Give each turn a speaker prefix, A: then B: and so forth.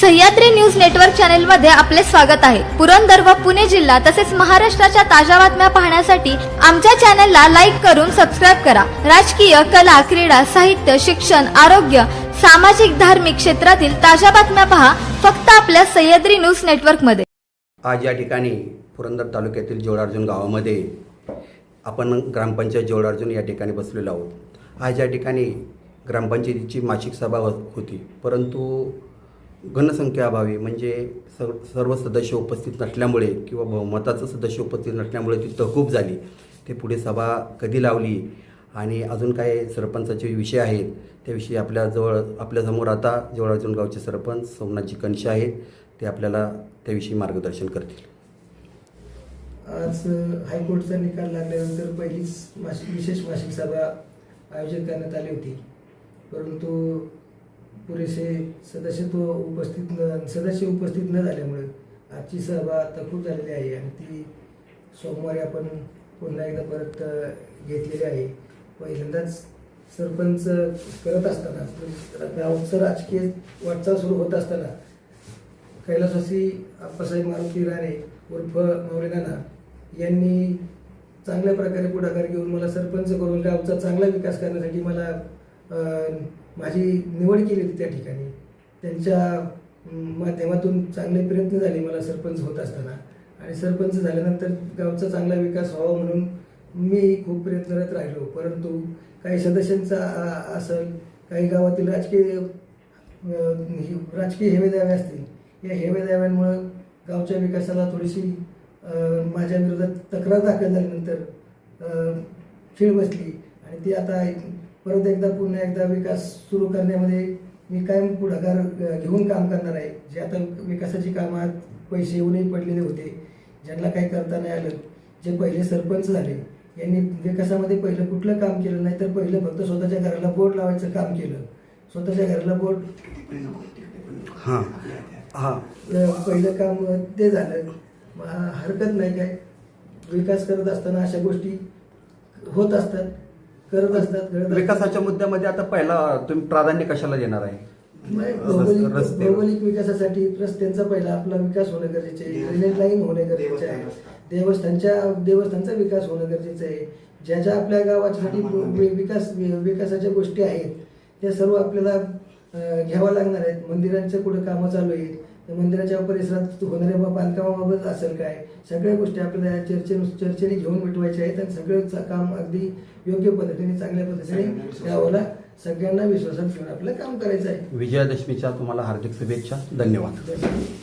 A: Sahyadri news network चॅनलमध्ये आपले स्वागत आहे. पुरंदर व पुणे जिल्हा तसेच महाराष्ट्राच्या ताज्या बातम्या पाहण्यासाठी आमच्या चॅनलला लाईक करून सबस्क्राईब करा. राजकीय कला क्रीडा साहित्य शिक्षण आरोग्य सामाजिक धार्मिक क्षेत्रातील ताज्या बातम्या पहा फक्त आपल्या सह्याद्री न्यूज नेटवर्कमध्ये
B: आज या ठिकाणी पुरंदर तालुक्यातील जोडार्जुन गावामध्ये आपण ग्रामपंचायत जोडार्जुन या ठिकाणी बसलेलो आहोत. आज या ठिकाणी ग्रामपंचायतीची मासिक सभा होती. परंतु घनसंख्याअभावी म्हणजे सर्व सर्व सदस्य उपस्थित नसल्यामुळे किंवा बहुमताचं सदस्य उपस्थित नसल्यामुळे ती तहकूब झाली. ते पुढे सभा कधी लावली आणि अजून काय सरपंचाचे विषय आहेत त्याविषयी आपल्याजवळ आपल्यासमोर आता जोडार्जुन गावचे सरपंच सोमनाथजी कंश आहेत ते आपल्याला त्याविषयी मार्गदर्शन करतील.
C: आज हायकोर्टचा निकाल लागल्यानंतर पहिलीच मासिक विशेष मासिक सभा आयोजित करण्यात आली होती. परंतु पुरेसे सदस्यत्व उपस्थित न सदस्य उपस्थित न झाल्यामुळे आजची सभा तहकूब झालेली आहे आणि ती सोमवारी आपण पुन्हा एकदा परत घेतलेली आहे. पहिल्यांदाच सरपंच करत असताना गावचं राजकीय वाटचाल सुरू होत असताना कैलासवासी आप्पासाहेब मारुती राणे उर्फ मौलिकाना यांनी चांगल्या प्रकारे पुढाकार घेऊन मला सरपंच करून गावचा चांगला विकास करण्यासाठी मला माझी निवड केली होती त्या ठिकाणी. त्यांच्या माध्यमातून चांगले प्रयत्न झाले मला सरपंच होत असताना. आणि सरपंच झाल्यानंतर गावचा चांगला विकास व्हावा म्हणून मी खूप प्रयत्नरत राहिलो. परंतु काही सदस्यांचा असेल काही गावातील राजकीय राजकीय हेवेदावे असतील. या हेवेदाव्यांमुळं गावच्या विकासाला थोडीशी माझ्या विरोधात तक्रार दाखल झाल्यानंतर खेळ खीळ बसली. आणि ती आता परत एकदा पुन्हा एकदा विकास सुरू करण्यामध्ये मी कायम पुढाकार घेऊन काम करणार आहे. जे आता विकासाची कामात पैसे येऊनही पडलेले होते ज्यांना काही करता नाही आलं जे पहिले सरपंच झाले यांनी विकासामध्ये पहिलं कुठलं काम केलं नाही तर पहिलं फक्त स्वतःच्या घराला बोर्ड लावायचं काम केलं. स्वतःच्या घराला बोर्ड
B: हां. हां.
C: पहिलं काम ते झालं. हरकत नाही काय. विकास करत असताना अशा गोष्टी होत असतात. करत असतात.
B: विकासाच्या मुद्द्यामध्ये आता पहिला तुम्ही प्राधान्य कशाला देणार आहे?
C: नाही, भौगोलिक
B: रस्ते.
C: भौगोलिक विकासासाठी रस्त्यांचा पहिला आपला विकास होणं गरजेचे आहे. ड्रेनेज लाईन होणे गरजेचे आहे. देवस्थानच्या देवस्थानचा विकास होणं गरजेचं आहे. ज्या ज्या आपल्या गावासाठी वि- विकास वि- विकासाच्या गोष्टी आहेत त्या सर्व आपल्याला अं, घ्याव्या लागणार आहेत. मंदिरांच्या कुठं कामं चालू आहेत? मंदिराच्या परिसरात होणाऱ्या बांधकामाबाबत असेल काय? सगळ्या गोष्टी आपल्याला या चर्चे चर्चेने घेऊन मिटवायच्या आहेत आणि सगळं चा- काम अगदी योग्य पद्धतीने चांगल्या पद्धतीने गावाला सगळ्यांना विश्वासात घेऊन आपलं काम करायचं आहे.
B: विजयादशमीच्या तुम्हाला हार्दिक शुभेच्छा. धन्यवाद.
C: धन्यवाद.